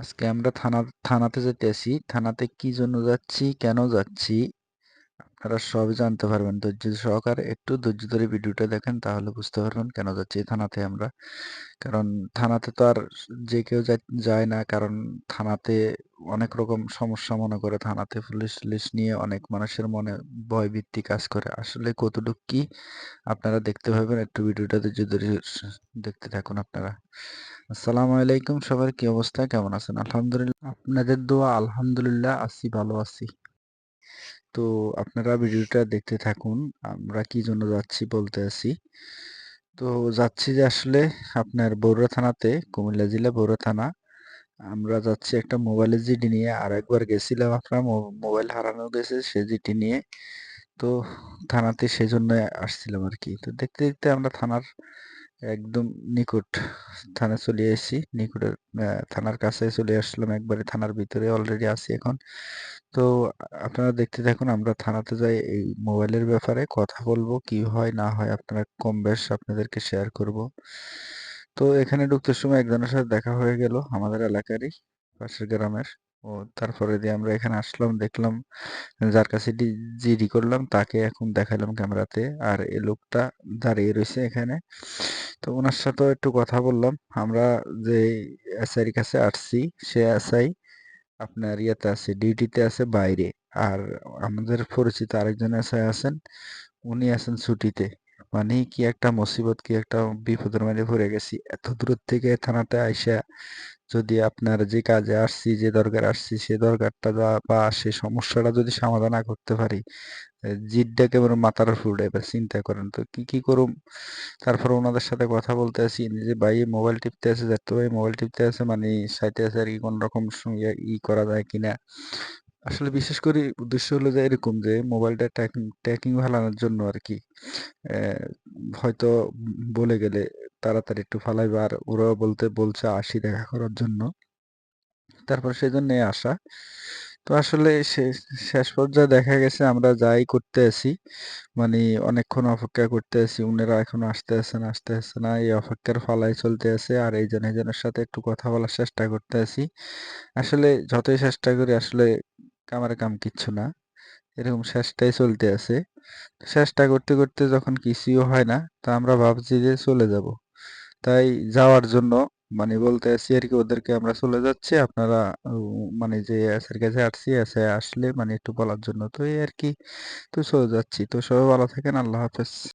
আজকে আমরা থানা, থানাতে যেতেছি থানাতে কি জন্য যাচ্ছি, কেন যাচ্ছি, আপনারা সবই জানতে পারবেন। ধৈর্য সহকারে একটু ধৈর্য ধরে ভিডিওটা দেখেন, তাহলে বুঝতে পারবেন কেন যাচ্ছি থানাতে আমরা। কারণ থানাতে তো আর যে কেউ যায় না, কারণ থানাতে অনেক রকম সমস্যা মনে করে। থানাতে পুলিশ টুলিশ নিয়ে অনেক মানুষের মনে ভয় ভীতি কাজ করে। আসলে কতটুকু কি আপনারা দেখতে পাবেন, একটু ভিডিওটা ধৈর্য ধরে দেখতে থাকুন আপনারা। আসসালামু আলাইকুম সবার, কি অবস্থা? কেমন আছেন? আলহামদুলিল্লাহ। আপনাদের দোয়া, আলহামদুলিল্লাহ, আছি, ভালো আছি। তো আপনারা ভিডিওটা দেখতে থাকুন, আমরা কি জন্য যাচ্ছি বলতে আছি। তো যাচ্ছি যে আসলে আপনার বগুড়া থানাতে, কুমিল্লা জেলা বগুড়া থানা। আমরা যাচ্ছি একটা মোবাইলের জিডি নিয়ে আর একবার গেছিলাম আপনার মোবাইল হারানো গেছে সে জিডি নিয়ে। তো থানাতে সেজন্য আসছিলাম আর কি। তো দেখতে দেখতে আমরা থানার একদম নিকট থানায় চলে এসেছি নিকটের থানার কাছে চলে আসলাম একবারে। থানার ভিতরে অলরেডি আছি এখন। তো আপনারা দেখতে থাকুন, আমরা থানাতে যাই এই মোবাইলের ব্যাপারে। কথা বলব, কি হয়, না হয় আপনারা কম বেশ আপনাদেরকে শেয়ার করব। তো এখানে ঢুকতে সময় একজনের সাথে দেখা হয়ে গেল, আমাদের এলাকারই, পাশের গ্রামের। ও, তারপরে দিয়ে আমরা এখানে আসলাম, দেখলাম যার কাছে জিডি করলাম, তাকে এখন দেখালাম ক্যামেরাতে। আর এই লোকটা দাঁড়িয়ে রয়েছে এখানে। তো ওনার সাথেও একটু কথা বললাম। আমরা যে এসআইয়ের কাছে আসছি, সে এসআই আপনার ইয়েতে আছে ডিউটিতে আছে বাইরে। আর আমাদের পরিচিত আরেকজন এসআই আছেন, উনি আছেন ছুটিতে। মানে কি একটা মুসিবত, কি একটা বিপদের মধ্যে পড়ে গেছি। এত দূর থেকে থানাতে আইসা যদি আপনার যে কাজে আসছি, যে দরকার আসছি, সে দরকারটা বা সে সমস্যাটা যদি সমাধান না করতে পারি জিডটা কেবল মাথার ফুটে এবার চিন্তা করেন। তো কি কি করুম? তারপর ওনাদের সাথে কথা বলতে আছি যে ভাই মোবাইল টিপতে আছে যাতে ভাই মোবাইল টিপতে আছে মানে সাইটে আছে আর কি, কোন রকম ই করা যায় কিনা। আসলে বিশেষ করে উদ্দেশ্য হলো যে এরকম যে মোবাইলটা ট্র্যাকিং ভালানোর জন্য আর কি। হয়তো বলে গেলে তাড়াতাড়ি একটু ফালাইবা আর ওরাও বলতে, বলছে আসি দেখা করার জন্য। তারপর সেই সেজন্য আসা। তো আসলে শেষ শেষ পর্যায়ে দেখা গেছে আমরা যাই করতে আছি মানে অনেকক্ষণ অপেক্ষা করতে আছি উনারা এখনও আসতে আসে না, আসতে আসে না, এই অপেক্ষার ফালাই চলতে আছে আর এই জন এইজনের সাথে একটু কথা বলার চেষ্টা করতে আছি আসলে যতই চেষ্টা করি আসলে কামার কাম কিচ্ছু না, এরকম শেষটাই চলতে আছে চেষ্টা করতে করতে যখন কিছুই হয় না, তা আমরা ভাবছি যে চলে যাব। তাই যাওয়ার জন্য মানে বলতে আছি আর কি, ওদেরকে আমরা চলে যাচ্ছি। আপনারা মানে যে এসের কাছে আসছি এসে আসলে মানে একটু বলার জন্য। তো এই আর কি, তো চলে যাচ্ছি। তো সবাই ভালো থাকেন, আল্লাহ হাফেজ।